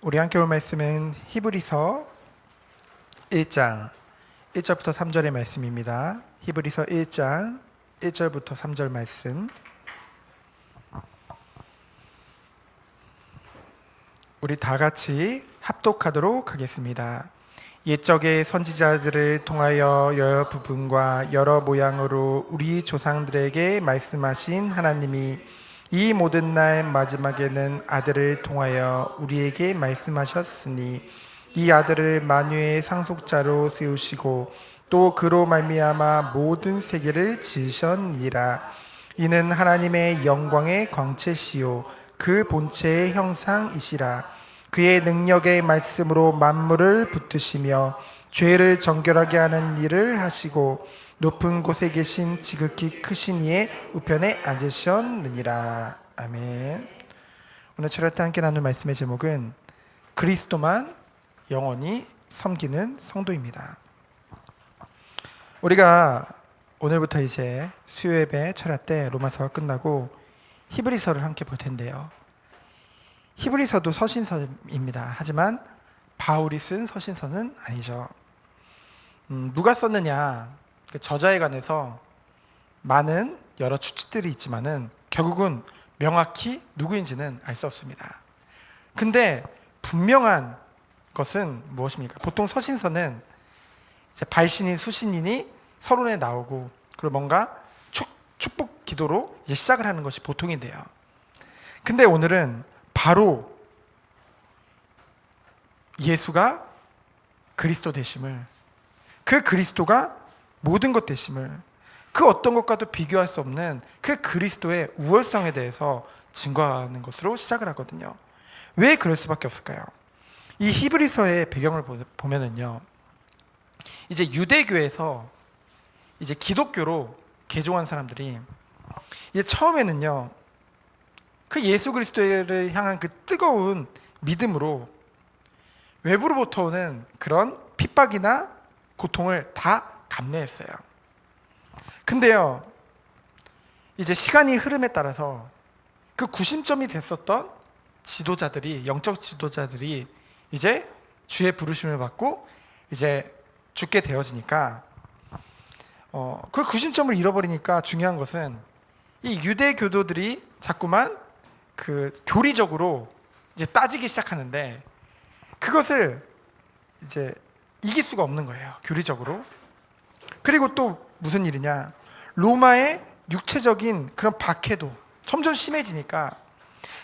우리 함께 올 말씀은 히브리서 1장 1절부터 3절의 말씀입니다. 히브리서 1장 1절부터 3절 말씀. 우리 다 같이 합독하도록 하겠습니다. 옛적의 선지자들을 통하여 여러 부분과 여러 모양으로 우리 조상들에게 말씀하신 하나님이 이 모든 날 마지막에는 아들을 통하여 우리에게 말씀하셨으니 이 아들을 만유의 상속자로 세우시고 또 그로 말미암아 모든 세계를 지으셨니라. 이는 하나님의 영광의 광채시요 그 본체의 형상이시라. 그의 능력의 말씀으로 만물을 붙드시며 죄를 정결하게 하는 일을 하시고 높은 곳에 계신 지극히 크신 이의 우편에 앉으셨느니라. 아멘. 오늘 철학 때 함께 나눌 말씀의 제목은 그리스도만 영원히 섬기는 성도입니다. 우리가 오늘부터 이제 수요예배 철학 때 로마서가 끝나고 히브리서를 함께 볼 텐데요. 히브리서도 서신서입니다. 하지만 바울이 쓴 서신서는 아니죠. 음, 누가 썼느냐? 그 저자에 관해서 많은 여러 추측들이 있지만은 결국은 명확히 누구인지는 알 수 없습니다. 근데 분명한 것은 무엇입니까? 보통 서신서는 발신인 수신인이 서론에 나오고 그리고 뭔가 축, 축복 기도로 이제 시작을 하는 것이 보통인데요. 근데 오늘은 바로 예수가 그리스도 되심을 그 그리스도가 모든 것 되심을 그 어떤 것과도 비교할 수 없는 그 그리스도의 우월성에 대해서 증거하는 것으로 시작을 하거든요. 왜 그럴 수밖에 없을까요? 이 히브리서의 배경을 보- 보면은요. 이제 유대교에서 이제 기독교로 개종한 사람들이 이제 처음에는요. 그 예수 그리스도를 향한 그 뜨거운 믿음으로 외부로부터 오는 그런 핍박이나 고통을 다 감내했어요. 근데요, 이제 시간이 흐름에 따라서 그 구심점이 됐었던 지도자들이, 영적 지도자들이 이제 주의 부르심을 받고 이제 죽게 되어지니까 어, 그 구심점을 잃어버리니까 중요한 것은 이 유대 교도들이 자꾸만 그 교리적으로 이제 따지기 시작하는데 그것을 이제 이길 수가 없는 거예요. 교리적으로. 그리고 또 무슨 일이냐? 로마의 육체적인 그런 박해도 점점 심해지니까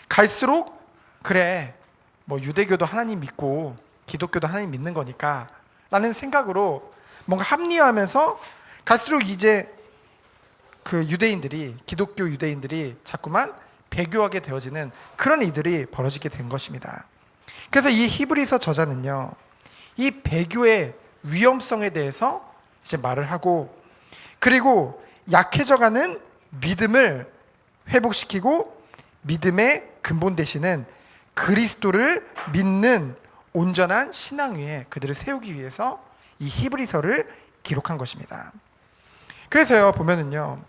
갈수록 그래 뭐 유대교도 하나님 믿고 기독교도 하나님 믿는 거니까 라는 생각으로 뭔가 합리화하면서 갈수록 이제 그 유대인들이 기독교 유대인들이 자꾸만 배교하게 되어지는 그런 일들이 벌어지게 된 것입니다. 그래서 이 히브리서 저자는요. 이 배교의 위험성에 대해서 이제 말을 하고 그리고 약해져가는 믿음을 회복시키고 믿음의 근본 되시는 그리스도를 믿는 온전한 신앙 위에 그들을 세우기 위해서 이 히브리서를 기록한 것입니다. 그래서요 보면은요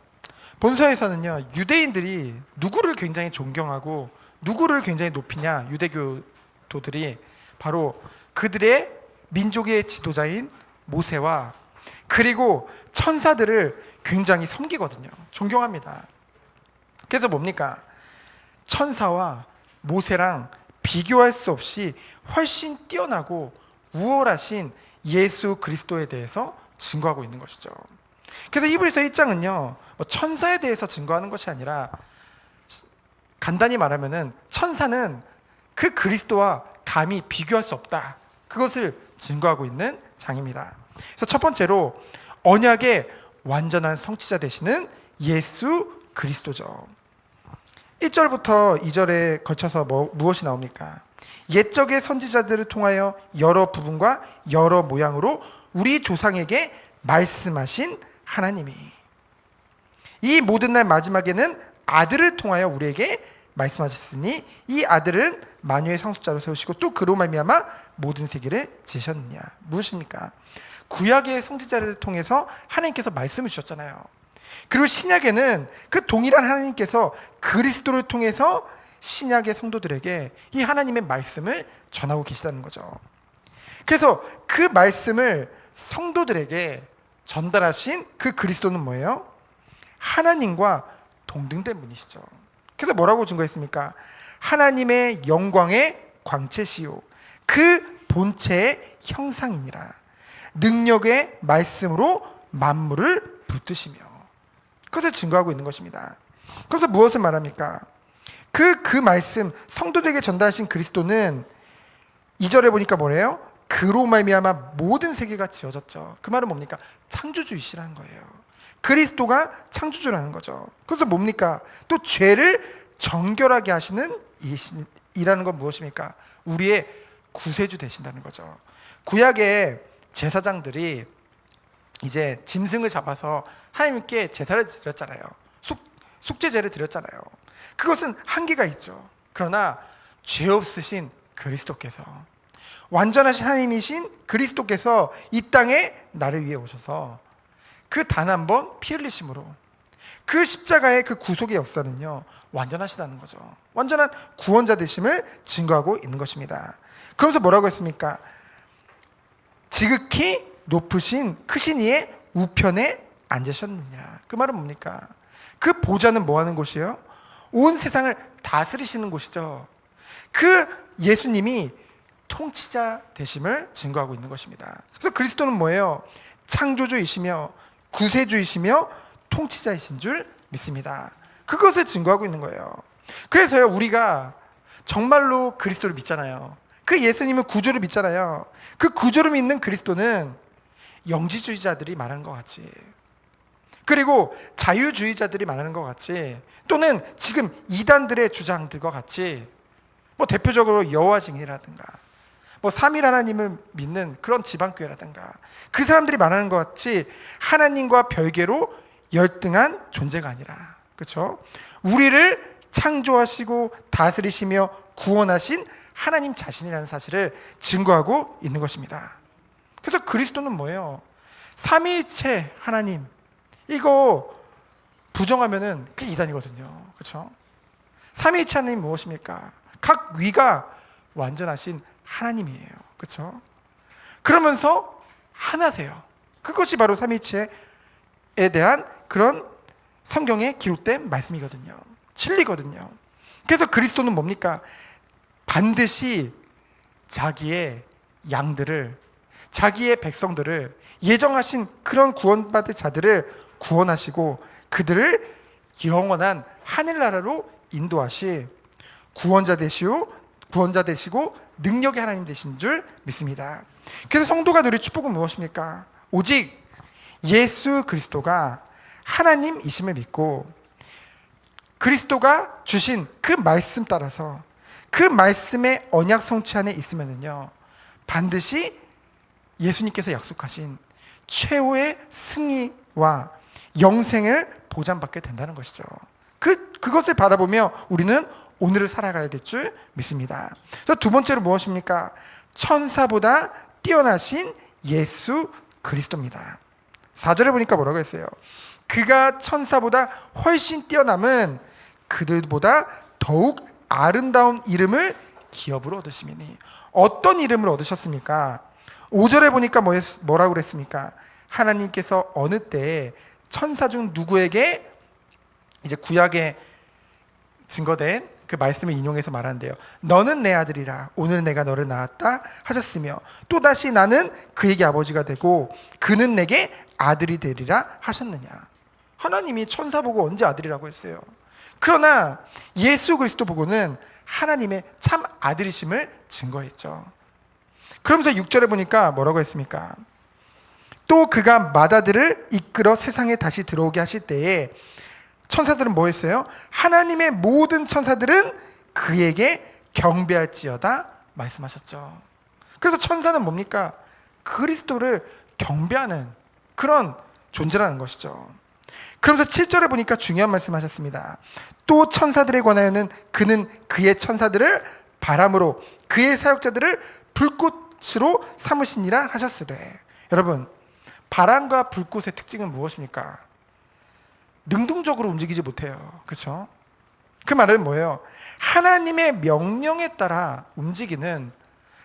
본서에서는요 유대인들이 누구를 굉장히 존경하고 누구를 굉장히 높이냐 유대교도들이 바로 그들의 민족의 지도자인 모세와 그리고 천사들을 굉장히 섬기거든요. 존경합니다. 그래서 뭡니까? 천사와 모세랑 비교할 수 없이 훨씬 뛰어나고 우월하신 예수 그리스도에 대해서 증거하고 있는 것이죠. 그래서 히브리서 1장은요. 뭐 천사에 대해서 증거하는 것이 아니라 간단히 말하면은 천사는 그 그리스도와 감히 비교할 수 없다. 그것을 증거하고 있는 장입니다. 그래서 첫 번째로 언약의 완전한 성취자 되시는 예수 그리스도죠. 1절부터 2절에 걸쳐서 뭐, 무엇이 나옵니까? 옛적의 선지자들을 통하여 여러 부분과 여러 모양으로 우리 조상에게 말씀하신 하나님이 이 모든 날 마지막에는 아들을 통하여 우리에게 말씀하셨으니 이 아들은 만유의 상속자로 세우시고 또 그로 말미암아 모든 세계를 지셨느냐 무엇입니까? 구약의 성지자를 통해서 하나님께서 말씀을 주셨잖아요. 그리고 신약에는 그 동일한 하나님께서 그리스도를 통해서 신약의 성도들에게 이 하나님의 말씀을 전하고 계시다는 거죠. 그래서 그 말씀을 성도들에게 전달하신 그 그리스도는 뭐예요? 하나님과 동등된 분이시죠. 그래서 뭐라고 증거했습니까? 하나님의 영광의 광채시요. 그 본체의 형상이니라. 능력의 말씀으로 만물을 붙드시며. 그것을 증거하고 있는 것입니다. 그래서 무엇을 말합니까? 그, 그 말씀, 성도들에게 전달하신 그리스도는 2절에 보니까 뭐래요? 그로 말미암아 모든 세계가 지어졌죠. 그 말은 뭡니까? 창조주이시라는 거예요. 그리스도가 창조주라는 거죠. 그래서 뭡니까? 또 죄를 정결하게 하시는 이라는 건 무엇입니까? 우리의 구세주 되신다는 거죠. 구약의 제사장들이 이제 짐승을 잡아서 하나님께 제사를 드렸잖아요. 숙, 숙제제를 드렸잖아요. 그것은 한계가 있죠. 그러나 죄 없으신 그리스도께서 완전하신 하나님이신 그리스도께서 이 땅에 나를 위해 오셔서 그 단 한 번 피 흘리심으로 그 십자가의 그 구속의 역사는요 완전하시다는 거죠. 완전한 구원자 되심을 증거하고 있는 것입니다. 그러면서 뭐라고 했습니까? 지극히 높으신 크신 이의 우편에 앉으셨느니라. 그 말은 뭡니까? 그 보좌는 뭐 하는 곳이에요? 온 세상을 다스리시는 곳이죠. 그 예수님이 통치자 되심을 증거하고 있는 것입니다. 그래서 그리스도는 뭐예요? 창조주이시며 구세주이시며 통치자이신 줄 믿습니다. 그것을 증거하고 있는 거예요. 그래서요, 우리가 정말로 그리스도를 믿잖아요. 그 예수님은 구조를 믿잖아요. 그 구조를 믿는 그리스도는 영지주의자들이 말하는 것 같이 그리고 자유주의자들이 말하는 것 같이 또는 지금 이단들의 주장들과 같이 뭐 대표적으로 여호와 증인이라든가 뭐 삼일 하나님을 믿는 그런 지방교회라든가 그 사람들이 말하는 것 같이 하나님과 별개로 열등한 존재가 아니라 그렇죠? 우리를 창조하시고 다스리시며 구원하신 하나님 자신이라는 사실을 증거하고 있는 것입니다. 그래서 그리스도는 뭐예요? 삼위일체 하나님 이거 부정하면은 그 이단이거든요. 그렇죠? 삼위일체 하나님 무엇입니까? 각 위가 완전하신 하나님이에요. 그렇죠? 그러면서 하나세요. 그것이 바로 삼위일체에 대한 그런 성경에 기록된 말씀이거든요. 진리거든요. 그래서 그리스도는 뭡니까? 반드시 자기의 양들을 자기의 백성들을 예정하신 그런 구원받을 자들을 구원하시고 그들을 영원한 하늘나라로 인도하시 구원자 되시오 구원자 되시고 능력의 하나님 되신 줄 믿습니다. 그래서 성도가 누릴 축복은 무엇입니까? 오직 예수 그리스도가 하나님이심을 믿고 그리스도가 주신 그 말씀 따라서 그 말씀의 언약 성취 안에 있으면은요 반드시 예수님께서 약속하신 최후의 승리와 영생을 보장받게 된다는 것이죠. 그 그것을 바라보며 우리는 오늘을 살아가야 될 줄 믿습니다. 두 번째로 무엇입니까? 천사보다 뛰어나신 예수 그리스도입니다. 4절에 보니까 뭐라고 했어요? 그가 천사보다 훨씬 뛰어남은 그들보다 더욱 아름다운 이름을 기업으로 얻으시니 어떤 이름을 얻으셨습니까? 5절에 보니까 뭐 했- 뭐라고 그랬습니까? 하나님께서 어느 때에 천사 중 누구에게 이제 구약에 증거된 그 말씀을 인용해서 말하는데요. 너는 내 아들이라 오늘 내가 너를 낳았다 하셨으며 또 다시 나는 그에게 아버지가 되고 그는 내게 아들이 되리라 하셨느냐. 하나님이 천사 보고 언제 아들이라고 했어요. 그러나 예수 그리스도 보고는 하나님의 참 아들이심을 증거했죠. 그러면서 6절에 보니까 뭐라고 했습니까? 또 그가 마다들을 이끌어 세상에 다시 들어오게 하실 때에 천사들은 뭐 했어요? 하나님의 모든 천사들은 그에게 경배할지어다 말씀하셨죠. 그래서 천사는 뭡니까? 그리스도를 경배하는 그런 존재라는 것이죠. 그러면서 7절에 보니까 중요한 말씀 하셨습니다. 또 천사들에 관하여는 그는 그의 천사들을 바람으로 그의 사역자들을 불꽃으로 삼으시니라 하셨으되 여러분 바람과 불꽃의 특징은 무엇입니까? 능동적으로 움직이지 못해요. 그렇죠? 그 말은 뭐예요? 하나님의 명령에 따라 움직이는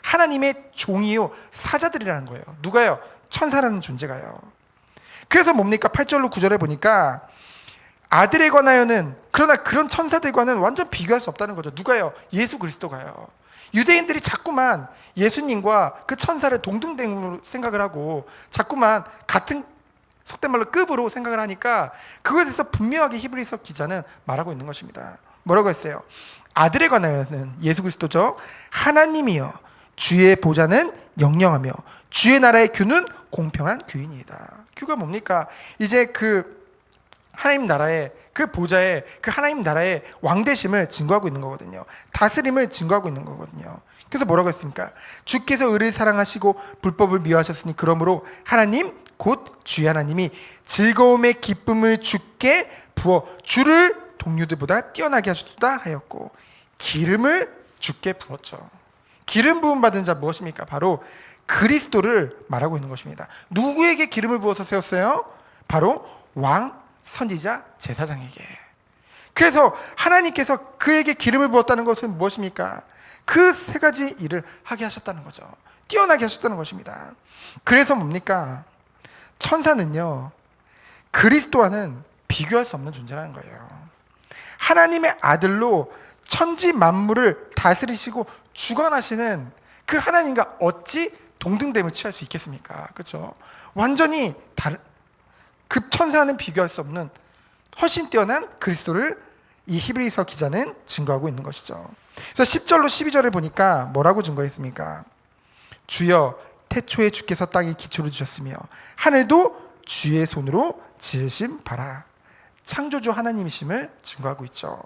하나님의 종이요 사자들이라는 거예요. 누가요? 천사라는 존재가요. 그래서 뭡니까? 8절로 9절에 보니까 아들에 관하여는 그러나 그런 천사들과는 완전 비교할 수 없다는 거죠. 누가요? 예수 그리스도가요. 유대인들이 자꾸만 예수님과 그 천사를 동등됨으로 생각을 하고 자꾸만 같은 속된 말로 급으로 생각을 하니까 그것에 대해서 분명하게 히브리서 기자는 말하고 있는 것입니다. 뭐라고 했어요? 아들에 관하여는 예수 그리스도죠. 하나님이여 주의 보좌는 영영하며 주의 나라의 규는 공평한 규인이다. 규가 뭡니까? 이제 그 하나님 나라의 그 보좌에 그 하나님 나라의 왕대심을 증거하고 있는 거거든요. 다스림을 증거하고 있는 거거든요. 그래서 뭐라고 했습니까? 주께서 의를 사랑하시고 불법을 미워하셨으니 그러므로 하나님 곧 주의 하나님이 즐거움의 기쁨을 주께 부어 주를 동료들보다 뛰어나게 하셨다 하였고 기름을 주께 부었죠. 기름 부음 받은 자 무엇입니까? 바로 그리스도를 말하고 있는 것입니다. 누구에게 기름을 부어서 세웠어요? 바로 왕 선지자 제사장에게. 그래서 하나님께서 그에게 기름을 부었다는 것은 무엇입니까? 그 세 가지 일을 하게 하셨다는 거죠. 뛰어나게 하셨다는 것입니다. 그래서 뭡니까? 천사는요, 그리스도와는 비교할 수 없는 존재라는 거예요. 하나님의 아들로 천지 만물을 다스리시고 주관하시는 그 하나님과 어찌 동등됨을 취할 수 있겠습니까? 그렇죠? 완전히 다른 급 천사는 비교할 수 없는 훨씬 뛰어난 그리스도를 이 히브리서 기자는 증거하고 있는 것이죠. 그래서 10절로 12절을 보니까 뭐라고 증거했습니까? 주여 태초에 주께서 땅에 기초를 주셨으며 하늘도 주의 손으로 지으신 바라. 창조주 하나님이심을 증거하고 있죠.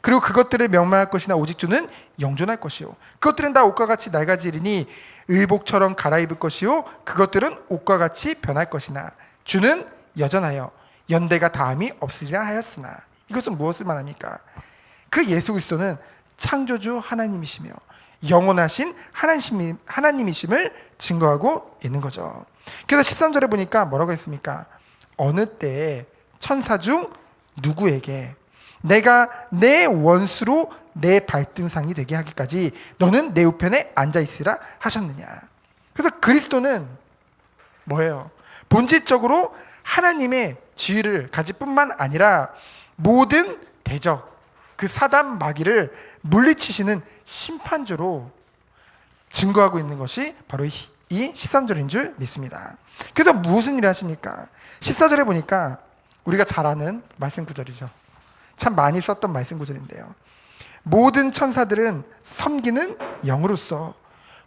그리고 그것들을 명망할 것이나 오직 주는 영존할 것이요. 그것들은 다 옷과 같이 낡아지리니 의복처럼 갈아입을 것이요. 그것들은 옷과 같이 변할 것이나 주는 여전하여 연대가 다함이 없으리라 하였으나 이것은 무엇을 말합니까? 그 예수 그리스도는 창조주 하나님이시며 영원하신 하나님, 하나님이심을 증거하고 있는 거죠. 그래서 13절에 보니까 뭐라고 했습니까? 어느 때에 천사 중 누구에게 내가 내 원수로 내 발등상이 되게 하기까지 너는 내 우편에 앉아 있으라 하셨느냐. 그래서 그리스도는 뭐예요? 본질적으로 하나님의 지위를 가질 뿐만 아니라 모든 대적, 그 사단 마귀를 물리치시는 심판주로 증거하고 있는 것이 바로 이 13절인 줄 믿습니다. 그래서 무슨 일을 하십니까? 14절에 보니까 우리가 잘 아는 말씀 구절이죠. 참 많이 썼던 말씀 구절인데요. 모든 천사들은 섬기는 영으로서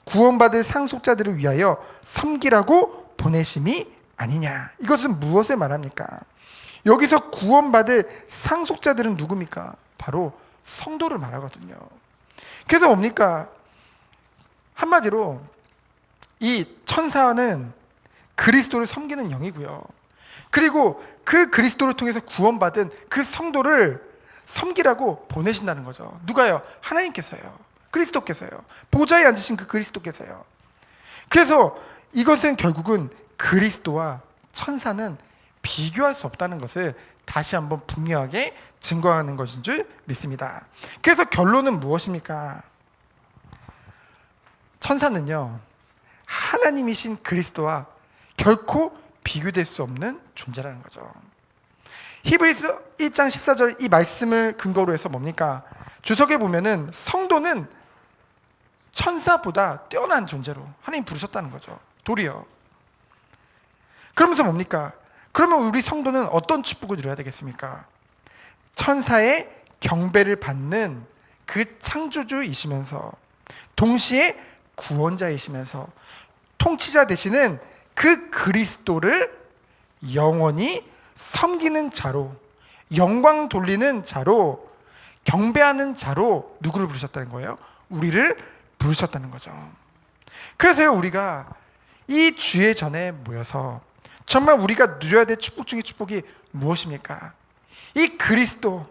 구원받을 상속자들을 위하여 섬기라고 보내심이 아니냐. 이것은 무엇을 말합니까? 여기서 구원받을 상속자들은 누굽니까? 바로 성도를 말하거든요. 그래서 뭡니까? 한마디로 이 천사는 그리스도를 섬기는 영이고요. 그리고 그 그리스도를 통해서 구원받은 그 성도를 섬기라고 보내신다는 거죠. 누가요? 하나님께서요. 그리스도께서요. 보좌에 앉으신 그 그리스도께서요. 그래서 이것은 결국은 그리스도와 천사는 비교할 수 없다는 것을 다시 한번 분명하게 증거하는 것인 줄 믿습니다. 그래서 결론은 무엇입니까? 천사는요, 하나님이신 그리스도와 결코 비교될 수 없는 존재라는 거죠. 히브리서 1장 14절 이 말씀을 근거로 해서 뭡니까? 주석에 보면은 성도는 천사보다 뛰어난 존재로 하나님 부르셨다는 거죠. 도리어. 그러면서 뭡니까? 그러면 우리 성도는 어떤 축복을 누려야 되겠습니까? 천사의 경배를 받는 그 창조주이시면서 동시에 구원자이시면서 통치자 되시는 그 그리스도를 영원히 섬기는 자로 영광 돌리는 자로 경배하는 자로 누구를 부르셨다는 거예요? 우리를 부르셨다는 거죠. 그래서요 우리가 이 주의 전에 모여서 정말 우리가 누려야 될 축복 중의 축복이 무엇입니까? 이 그리스도,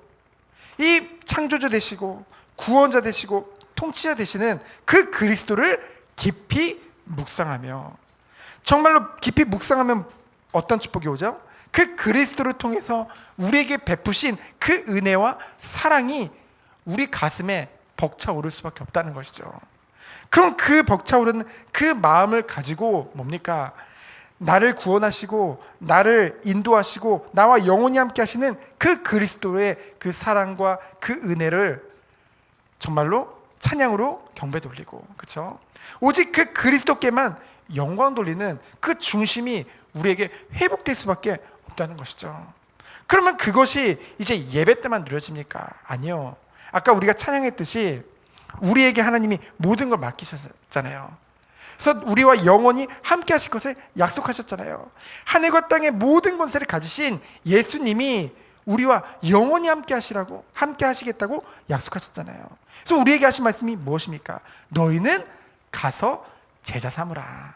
이 창조주 되시고 구원자 되시고 통치자 되시는 그 그리스도를 깊이 묵상하며 정말로 깊이 묵상하면 어떤 축복이 오죠? 그 그리스도를 통해서 우리에게 베푸신 그 은혜와 사랑이 우리 가슴에 벅차오를 수밖에 없다는 것이죠. 그럼 그 벅차오르는 그 마음을 가지고 뭡니까? 나를 구원하시고 나를 인도하시고 나와 영원히 함께 하시는 그 그리스도의 그 사랑과 그 은혜를 정말로 찬양으로 경배 돌리고 그렇죠? 오직 그 그리스도께만 영광 돌리는 그 중심이 우리에게 회복될 수밖에 없다는 것이죠. 그러면 그것이 이제 예배 때만 누려집니까? 아니요. 아까 우리가 찬양했듯이 우리에게 하나님이 모든 걸 맡기셨잖아요. 그래서 우리와 영원히 함께 하실 것을 약속하셨잖아요. 하늘과 땅의 모든 권세를 가지신 예수님이 우리와 영원히 함께 하시라고 함께 하시겠다고 약속하셨잖아요. 그래서 우리에게 하신 말씀이 무엇입니까? 너희는 가서 제자 삼으라.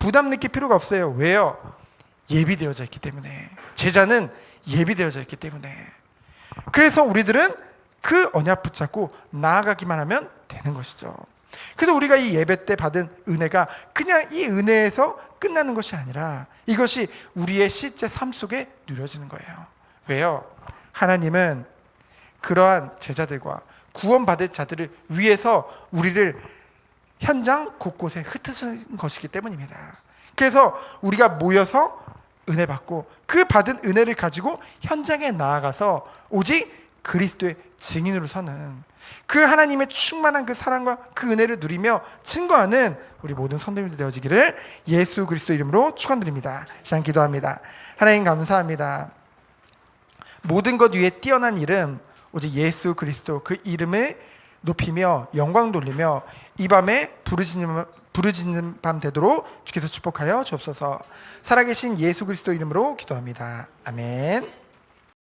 부담 느낄 필요가 없어요. 왜요? 예비되어져 있기 때문에. 제자는 예비되어져 있기 때문에. 그래서 우리들은 그 언약 붙잡고 나아가기만 하면 되는 것이죠. 그래서 우리가 이 예배 때 받은 은혜가 그냥 이 은혜에서 끝나는 것이 아니라 이것이 우리의 실제 삶 속에 누려지는 거예요. 왜요? 하나님은 그러한 제자들과 구원받을 자들을 위해서 우리를 현장 곳곳에 흩으신 것이기 때문입니다. 그래서 우리가 모여서 은혜 받고 그 받은 은혜를 가지고 현장에 나아가서 오직 그리스도의 증인으로 서는 그 하나님의 충만한 그 사랑과 그 은혜를 누리며 증거하는 우리 모든 선도님들 되어지기를 예수 그리스도 이름으로 축원드립니다. 시간 기도합니다. 하나님 감사합니다. 모든 것 위에 뛰어난 이름 오직 예수 그리스도 그 이름을 높이며 영광 돌리며 이 밤에 부르짖는, 부르짖는 밤 되도록 주께서 축복하여 주옵소서 살아계신 예수 그리스도 이름으로 기도합니다. 아멘